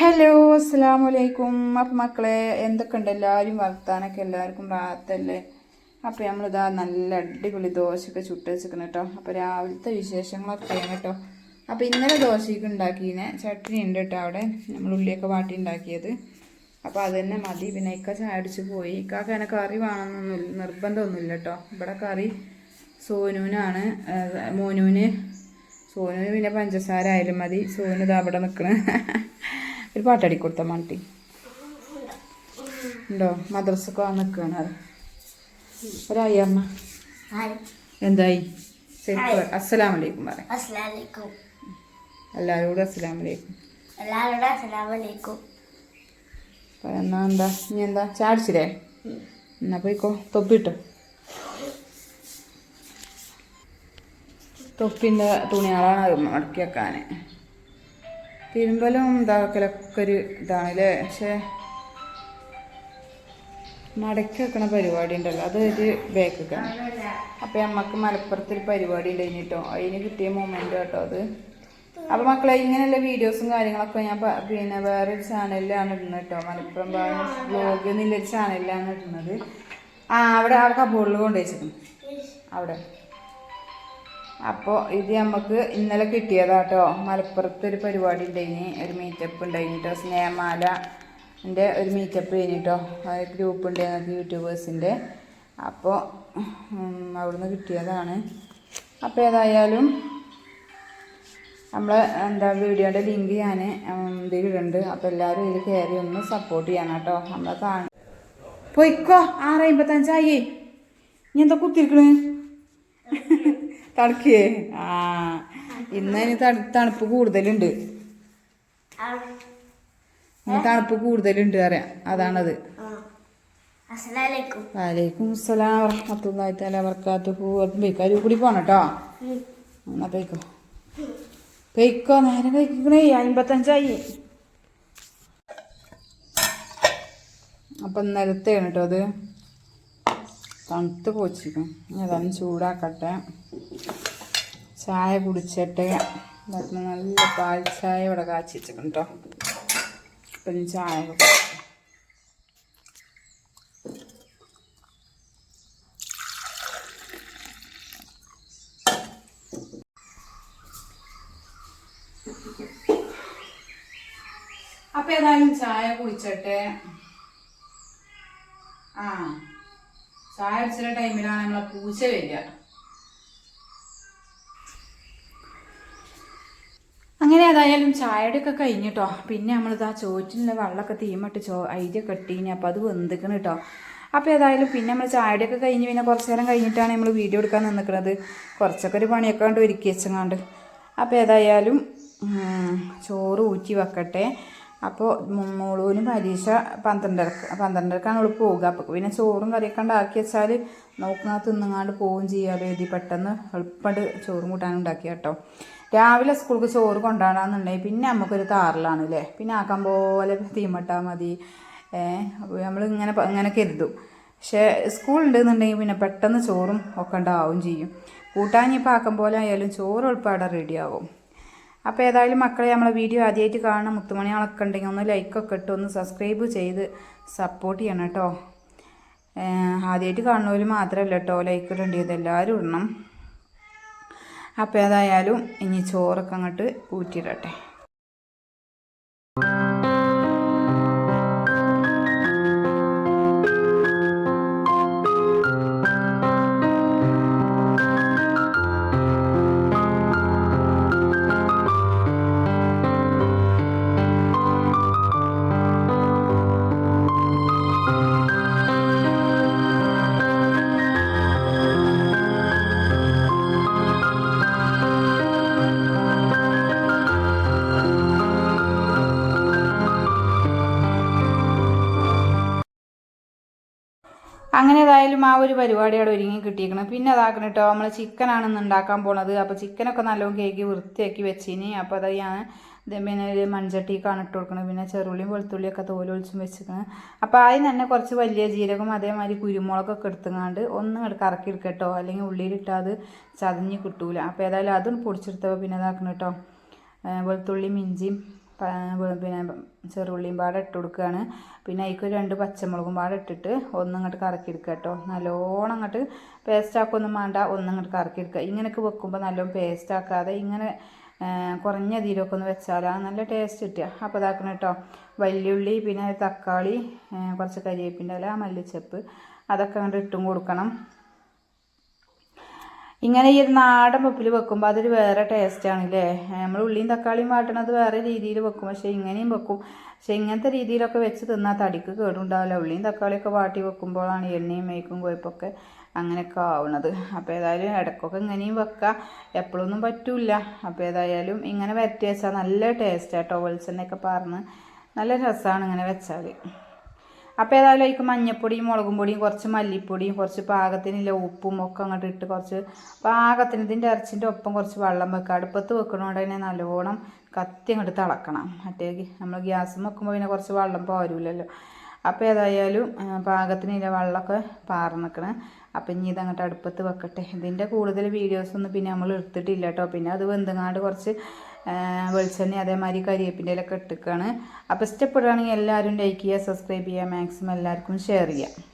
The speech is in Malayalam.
ഹലോ അസ്സാം വലൈക്കും അപ്പം മക്കളെ എന്തൊക്കെയുണ്ട്? എല്ലാവരും വർത്താനൊക്കെ എല്ലാവർക്കും റാത്തല്ലേ അപ്പം നമ്മളിതാ നല്ല അടിപൊളി ദോശയൊക്കെ ചുട്ട് വെച്ചിരിക്കണം കേട്ടോ. അപ്പോൾ രാവിലത്തെ വിശേഷങ്ങളൊക്കെ ആണ് കേട്ടോ. അപ്പോൾ ഇന്നലെ ദോശയൊക്കെ ഉണ്ടാക്കിയതിനെ ചട്നി ഉണ്ട് കേട്ടോ അവിടെ. നമ്മൾ ഉള്ളിയൊക്കെ വാട്ടി ഉണ്ടാക്കിയത്. അപ്പോൾ അത് തന്നെ മതി. പിന്നെ ഇക്ക ചാടിച്ച് പോയി. ഇക്കാക്ക് അങ്ങനെ കറി വേണമെന്നൊന്നും നിർബന്ധമൊന്നുമില്ല കേട്ടോ. ഇവിടെ കറി സോനുവിനാണ്. മോനുവിന് സോനുവിന് പിന്നെ പഞ്ചസാര ആയാലും മതി. സോനു ഇതാ അവിടെ നിൽക്കണ ഒരു പാട്ടടി കൊടുത്ത മാട്ടി ഉണ്ടോ? മദ്രസൊക്കെ വന്ന് നിൽക്കുകയാണ് അത്. ഒരായി അമ്മ. എന്തായി? ശരിക്കും അസ്സലാം വലൈക്കും പറ. എല്ലാരോടും എല്ലാവരോടും അസ്സലാം വലൈക്കും എല്ലാവരോടും എന്നാ എന്താ? ഇനി എന്താ? ചാടിച്ചില്ലേ എന്നാ പോയിക്കോ. തൊപ്പിട്ടോ തൊപ്പിന്റെ തുണികളാണ് മടക്കി വെക്കാൻ തിരുമ്പലും ഇതാക്കലൊക്കെ ഒരു ഇതാണ് അല്ലേ പക്ഷേ മടക്കി വെക്കണ പരിപാടി ഉണ്ടല്ലോ. അത് ഒരു ബേക്കൊക്കെയാണ് അപ്പം നമുക്ക് മലപ്പുറത്ത് ഒരു പരിപാടി ഉണ്ടായിന് കേട്ടോ അതിന് കിട്ടിയ മൊമെന്റ് കേട്ടോ അത്. അപ്പം മക്കളെ ഇങ്ങനെയുള്ള വീഡിയോസും കാര്യങ്ങളൊക്കെ ഞാൻ പിന്നെ വേറൊരു ചാനലിലാണ് ഇടുന്നത് കേട്ടോ മലപ്പുറം ബ്ലോഗ് എന്നുള്ളൊരു ചാനലിലാണ് ഇടുന്നത്. ആ അവിടെ ആ കബോർഡിൽ കൊണ്ടുവച്ചിരുന്നു അവിടെ. അപ്പോൾ ഇത് നമുക്ക് ഇന്നലെ കിട്ടിയതാട്ടോ. മലപ്പുറത്ത് ഒരു പരിപാടി ഉണ്ടായിന്. ഒരു മീറ്റപ്പ് ഉണ്ടായിന് കേട്ടോ സ്നേഹമാല എന്റെ ഒരു മീറ്റപ്പ് കഴിഞ്ഞിട്ടോ ഗ്രൂപ്പ് ഉണ്ട് ഞങ്ങൾക്ക് യൂട്യൂബേഴ്സിന്റെ അപ്പോൾ അവിടുന്ന് കിട്ടിയതാണ്. അപ്പോൾ ഏതായാലും നമ്മൾ എന്താ വീഡിയോയുടെ ലിങ്ക് ഞാൻ ഇതിലിടുന്നുണ്ട് അപ്പോൾ എല്ലാവരും ഇതിൽ കയറി ഒന്ന് സപ്പോർട്ട് ചെയ്യണം കേട്ടോ നമ്മളെ കാണും പൊയ്ക്കോ. ആറ് അമ്പത്തഞ്ചായി നീ എന്താ കുത്തിരിക്കണ്? തണുക്കേ ആ ഇന്നതിന് തണു തണുപ്പ് കൂടുതലുണ്ട്. ഇന്ന് തണുപ്പ് കൂടുതലുണ്ട് അറിയാം അതാണത്. വലൈക്കും അസ്സലാം വറഹമത്തുള്ളാഹി തആല വർക്കാത്തുഹു ബേക്കാരി കൂടി പോണം കേട്ടോ എന്നാ പെയ്ക്കോ പെയ്ക്കോ നേരം കഴിക്കണേ അമ്പത്തഞ്ചായി അപ്പം നിലത്തേണ് കേട്ടോ അത്. തണുത്ത് പോച്ചിരിക്കും. ഇനി അതൊന്ന് ചൂടാക്കട്ടെ. ചായ കുടിച്ചിട്ട് നല്ല പാൽ ചായ ഇവിടെ കാച്ചി വെച്ചിട്ടുണ്ട് കേട്ടോ അപ്പം ചായ അപ്പൊ ഏതായാലും ചായ കുടിച്ചിട്ട്. ആ. ചായ ടൈമിലാണ് നമ്മളെ പൂച്ച വരിക. അങ്ങനെ ഏതായാലും ചായയുടെ ഒക്കെ കഴിഞ്ഞിട്ടോ. പിന്നെ നമ്മളിതാ ചോറ്റിനുള്ള വെള്ളമൊക്കെ തീമിട്ട് ചോ അരി കെട്ടീനി അപ്പോൾ അത് വെന്തിക്കണം കേട്ടോ അപ്പോൾ ഏതായാലും പിന്നെ നമ്മൾ ചായയുടെ ഒക്കെ കഴിഞ്ഞ് പിന്നെ കുറച്ച് നേരം കഴിഞ്ഞിട്ടാണ് നമ്മൾ വീഡിയോ എടുക്കാൻ നിന്നിക്കുന്നത് കുറച്ചൊക്കെ ഒരു പണിയൊക്കെ കൊണ്ട് ഒരുക്കി വെച്ചങ്ങാണ്ട്. അപ്പോൾ ഏതായാലും ചോറ് ഊറ്റി വെക്കട്ടെ. അപ്പോൾ മോളൂന് പരീക്ഷ പന്ത്രണ്ടരക്ക് പന്ത്രണ്ടരക്കാണ് അവൾ പോവുക. അപ്പോൾ പിന്നെ ചോറും കറിയൊക്കെ ഉണ്ടാക്കി വെച്ചാൽ നോക്കുന്ന തിന്നുങ്ങാണ്ട് പോവുകയും ചെയ്യാതെ എഴുതി പെട്ടെന്ന് എളുപ്പമായിട്ട് ചോറും കൂട്ടാനും ഉണ്ടാക്കി കേട്ടോ രാവിലെ സ്കൂൾക്ക് ചോറ് കൊണ്ടുപോകണമെന്നുണ്ടെങ്കിൽ പിന്നെ നമുക്കൊരു താറിലാണ് അല്ലേ പിന്നെ ആക്കാൻ പോലെ തീമട്ടാൽ മതി. നമ്മൾ ഇങ്ങനെ ഇങ്ങനെ കരുതും. പക്ഷേ സ്കൂൾ ഉണ്ടെന്നുണ്ടെങ്കിൽ പിന്നെ പെട്ടെന്ന് ചോറും ഒക്കെ ഉണ്ടാവും ചെയ്യും. കൂട്ടാനിപ്പോൾ ആക്കം പോലെ ആയാലും ചോറ് എളുപ്പമായിട്ട് റെഡിയാവും അപ്പോൾ ഏതായാലും മക്കളെ നമ്മളെ വീഡിയോ ആദ്യമായിട്ട് കാണുന്ന മുത്തുമണികളൊക്കെ ഉണ്ടെങ്കിൽ ഒന്ന് ലൈക്കൊക്കെ ഇട്ട് ഒന്ന് സബ്സ്ക്രൈബ് ചെയ്ത് സപ്പോർട്ട് ചെയ്യണം കേട്ടോ. ആദ്യമായിട്ട് കാണുന്നവർ മാത്രമല്ല കേട്ടോ ലൈക്ക് ഇടേണ്ടത് എല്ലാവരും ഇടണം. അപ്പോൾ ഏതായാലും ഇനി ചോറൊക്കെ അങ്ങോട്ട് ഊറ്റിയിടട്ടെ. അങ്ങനെ ഏതായാലും ആ ഒരു പരിപാടി അവിടെ ഒരുങ്ങി കിട്ടിയിരിക്കണം. പിന്നെ അതാക്കണം കേട്ടോ നമ്മൾ ചിക്കനാണ് ഇന്ന് ഉണ്ടാക്കാൻ പോണത്. അപ്പോൾ ചിക്കനൊക്കെ നല്ലോണം കേക്ക് വൃത്തിയാക്കി വെച്ചിനി. അപ്പോൾ അത് ഞാൻ പിന്നെ ഒരു മൺചട്ടിക്കാണ് ഇട്ട് കൊടുക്കണം. പിന്നെ ചെറുള്ളിയും വെളുത്തുള്ളിയൊക്കെ തോലൊളിച്ചും വെച്ചിരിക്കണം അപ്പോൾ ആദ്യം തന്നെ കുറച്ച് വലിയ ജീരകം അതേമാതിരി കുരുമുളകൊക്കെ എടുത്തുങ്ങാണ്ട് ഒന്ന് ഇങ്ങോട്ട് കറക്കി എടുക്കട്ടോ അല്ലെങ്കിൽ ഉള്ളിയിലിട്ടാൽ അത് ചതഞ്ഞ് കിട്ടൂല. അപ്പോൾ ഏതായാലും അതും പൊടിച്ചെടുത്തപ്പോൾ പിന്നെ ഇതാക്കണം കേട്ടോ വെളുത്തുള്ളിയും ഇഞ്ചിയും പിന്നെ ചെറുള്ളിയും പാടെ ഇട്ട് കൊടുക്കുകയാണ് പിന്നെ അതിക്ക് രണ്ട് പച്ചമുളകും പാടെ ഇട്ടിട്ട് ഒന്നിങ്ങോട്ട് കറക്കിയെടുക്കുക കേട്ടോ നല്ലോണം അങ്ങോട്ട് പേസ്റ്റ് ആക്കൊന്നും വേണ്ട ഒന്നിങ്ങോട്ട് കറക്കിയെടുക്കുക ഇങ്ങനെയൊക്കെ വെക്കുമ്പോൾ നല്ലോണം പേസ്റ്റ് ആക്കാതെ ഇങ്ങനെ കുറഞ്ഞ തീരൊക്കെ ഒന്ന് വെച്ചാലാ നല്ല ടേസ്റ്റ് കിട്ടുക. അപ്പോൾ ഇതാക്കണം കേട്ടോ വലിയുള്ളി പിന്നെ തക്കാളി കുറച്ച് കരിവേപ്പിന്റെ ഇല മല്ലിച്ചപ്പ് അതൊക്കെ അങ്ങോട്ട് ഇട്ടും കൊടുക്കണം. ഇങ്ങനെ ഈ ഒരു നാടൻ പപ്പിൽ വെക്കുമ്പോൾ അതൊരു വേറെ ടേസ്റ്റാണ് അല്ലേ നമ്മൾ ഉള്ളിയും തക്കാളിയും വാട്ടണത് വേറെ രീതിയിൽ വെക്കും. പക്ഷേ ഇങ്ങനെയും വെക്കും. പക്ഷേ ഇങ്ങനത്തെ രീതിയിലൊക്കെ വെച്ച് തിന്നാൽ തടിക്ക് കേടുണ്ടാവില്ല. ഉള്ളിയും തക്കാളിയൊക്കെ വാട്ടി വെക്കുമ്പോഴാണ് എണ്ണയും മേക്കും കൊഴുപ്പൊക്കെ അങ്ങനെയൊക്കെ ആവുന്നത് അപ്പോൾ ഏതായാലും ഇടയ്ക്കൊക്കെ ഇങ്ങനെയും വെക്കാം. എപ്പോഴൊന്നും പറ്റില്ല. അപ്പോൾ ഏതായാലും ഇങ്ങനെ വരട്ടി വെച്ചാൽ നല്ല ടേസ്റ്റാട്ടോ വെളിച്ചെണ്ണയൊക്കെ പറഞ്ഞ് നല്ല രസമാണ് ഇങ്ങനെ വെച്ചാൽ അപ്പോൾ ഏതായാലും അതിലേക്ക് മഞ്ഞപ്പൊടിയും മുളകും പൊടിയും കുറച്ച് മല്ലിപ്പൊടിയും കുറച്ച് പാകത്തിനില്ല ഉപ്പും ഒക്കെ അങ്ങോട്ട് ഇട്ട് കുറച്ച് പാകത്തിന് ഇതിന്റെ ഇറച്ചിന്റെ ഒപ്പം കുറച്ച് വെള്ളം വെക്കുക. അടുപ്പത്ത് വെക്കണോണ്ട് തന്നെ നല്ലോണം കത്തി അങ്ങോട്ട് തിളക്കണം. മറ്റേ നമ്മൾ ഗ്യാസ് വെക്കുമ്പോൾ പിന്നെ കുറച്ച് വെള്ളം പോരൂലല്ലോ. അപ്പോൾ ഏതായാലും പാകത്തിന് പാകത്തിനില്ല വെള്ളമൊക്കെ പാർന്ന് നിൽക്കണം അപ്പം ഇനി ഇതങ്ങോട്ട് അടുപ്പത്ത് വെക്കട്ടെ. ഇതിന്റെ കൂടുതൽ വീഡിയോസൊന്നും പിന്നെ നമ്മൾ എടുത്തിട്ടില്ല കേട്ടോ. പിന്നെ അത് വെന്തുങ്ങാണ്ട് കുറച്ച് വെളിച്ചെണ്ണ അതേമാതിരി കരിയേപ്പിന്റെ ഇലൊക്കെ ഇട്ടിക്കാണ്. അപ്പോൾ ഇഷ്ടപ്പെടുകയാണെങ്കിൽ എല്ലാവരും ലൈക്ക് ചെയ്യുക സബ്സ്ക്രൈബ് ചെയ്യുക മാക്സിമം എല്ലാവർക്കും ഷെയർ ചെയ്യുക.